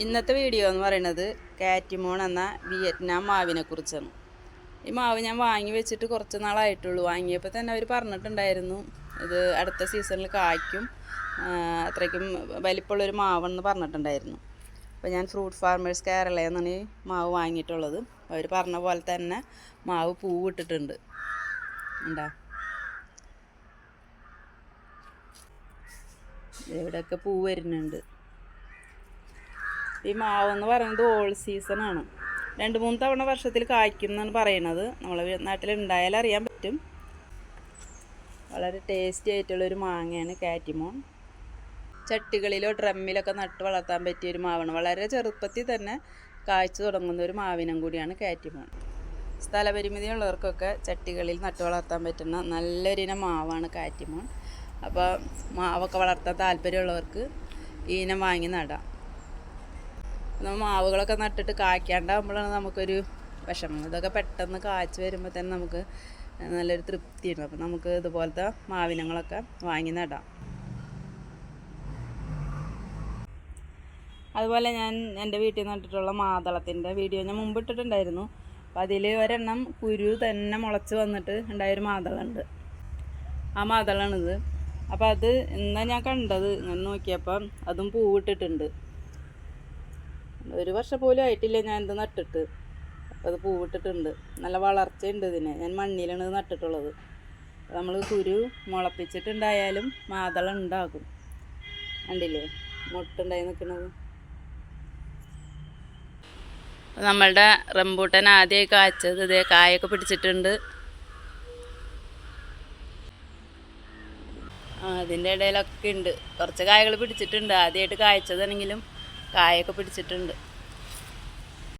ഇന്നത്തെ വീഡിയോ എന്ന് പറയുന്നത് കാറ്റിമോൺ എന്ന വിയറ്റ്നാം മാവിനെ കുറിച്ചാണ്. ഈ മാവ് ഞാൻ വാങ്ങി വെച്ചിട്ട് കുറച്ച് നാളായിട്ടുള്ളൂ. വാങ്ങിയപ്പോൾ തന്നെ അവർ പറഞ്ഞിട്ടുണ്ടായിരുന്നു ഇത് അടുത്ത സീസണിൽ കായ്ക്കും. അത്രയ്ക്കും വലിപ്പമുള്ളൊരു മാവെന്ന് പറഞ്ഞിട്ടുണ്ടായിരുന്നു. അപ്പോൾ ഞാൻ ഫ്രൂട്ട് ഫാർമേഴ്സ് കേരളയിൽ നിന്നാണ് ഈ മാവ് വാങ്ങിയിട്ടുള്ളത്. അവർ പറഞ്ഞ പോലെ തന്നെ മാവ് പൂവിട്ടിട്ടുണ്ട്. ഉണ്ടാ ഇവിടെയൊക്കെ പൂ വരുന്നുണ്ട്. ഈ മാവെന്ന് പറയുന്നത് ഓൾ സീസണാണ് രണ്ട് മൂന്ന് തവണ വർഷത്തിൽ കായ്ക്കും പറയുന്നത്. പറയണത് നാട്ടിൽ ഉണ്ടായാൽ അറിയാൻ പറ്റും. വളരെ ടേസ്റ്റി ആയിട്ടുള്ളൊരു മാങ്ങയാണ് കാറ്റിമോൺ. ചട്ടികളിലോ ഡ്രമ്മിലൊക്കെ നട്ട് വളർത്താൻ പറ്റിയ ഒരു മാവാണ്. വളരെ ചെറുപ്പത്തിൽ തന്നെ കായ്ച്ചു തുടങ്ങുന്ന ഒരു മാവിനം കൂടിയാണ് കാറ്റിമോൺ. സ്ഥലപരിമിതി ഉള്ളവർക്കൊക്കെ ചട്ടികളിൽ നട്ട് വളർത്താൻ പറ്റുന്ന നല്ലൊരിനം മാവാണ് കാറ്റിമോൺ. അപ്പോൾ മാവൊക്കെ വളർത്താൻ താല്പര്യമുള്ളവർക്ക് ഈ ഇനം വാങ്ങി നടാം. മാവുകളൊക്കെ നട്ടിട്ട് കായ്ക്കാണ്ടാകുമ്പോഴാണ് നമുക്കൊരു വിഷമം. ഇതൊക്കെ പെട്ടെന്ന് കായ്ച്ച് വരുമ്പോൾ തന്നെ നമുക്ക് നല്ലൊരു തൃപ്തിയാണ് അപ്പം നമുക്ക് ഇതുപോലത്തെ മാവിനങ്ങളൊക്കെ വാങ്ങി നടാം. അതുപോലെ ഞാൻ എന്റെ വീട്ടിൽ നട്ടിട്ടുള്ള മാതളത്തിന്റെ വീഡിയോ ഞാൻ മുമ്പ് ഇട്ടിട്ടുണ്ടായിരുന്നു. അപ്പോൾ അതിൽ ഒരെണ്ണം കുരു തന്നെ മുളച്ച് വന്നിട്ട് ഉണ്ടായൊരു മാതളമുണ്ട് ആ മാതളാണിത്. അപ്പോൾ അത് എന്താ ഞാൻ കണ്ടത് ഞാൻ നോക്കിയപ്പം അതും പൂവിട്ടിട്ടുണ്ട്. ഒരു വർഷം പോലും ആയിട്ടില്ല ഞാൻ ഇത് നട്ടിട്ട്. അത് പൂവിട്ടിട്ടുണ്ട്. നല്ല വളർച്ചയുണ്ട് ഇതിന്. ഞാൻ മണ്ണിലാണ് ഇത് നട്ടിട്ടുള്ളത്. നമ്മൾ കുരു മുളപ്പിച്ചിട്ടുണ്ടായാലും മാതളം ഉണ്ടാകും. കണ്ടില്ലേ? മുട്ടുണ്ടായി നിൽക്കുന്നത് നമ്മളുടെ റംബൂട്ടൻ ആദ്യമായി കാച്ചത് ഇതേ കായൊക്കെ പിടിച്ചിട്ടുണ്ട്. അതിന്റെ ഇടയിലൊക്കെ ഉണ്ട്. കുറച്ച് കായകൾ പിടിച്ചിട്ടുണ്ട്. ആദ്യമായിട്ട് കായ്ച്ചതാണെങ്കിലും കായൊക്കെ പിടിച്ചിട്ടുണ്ട്.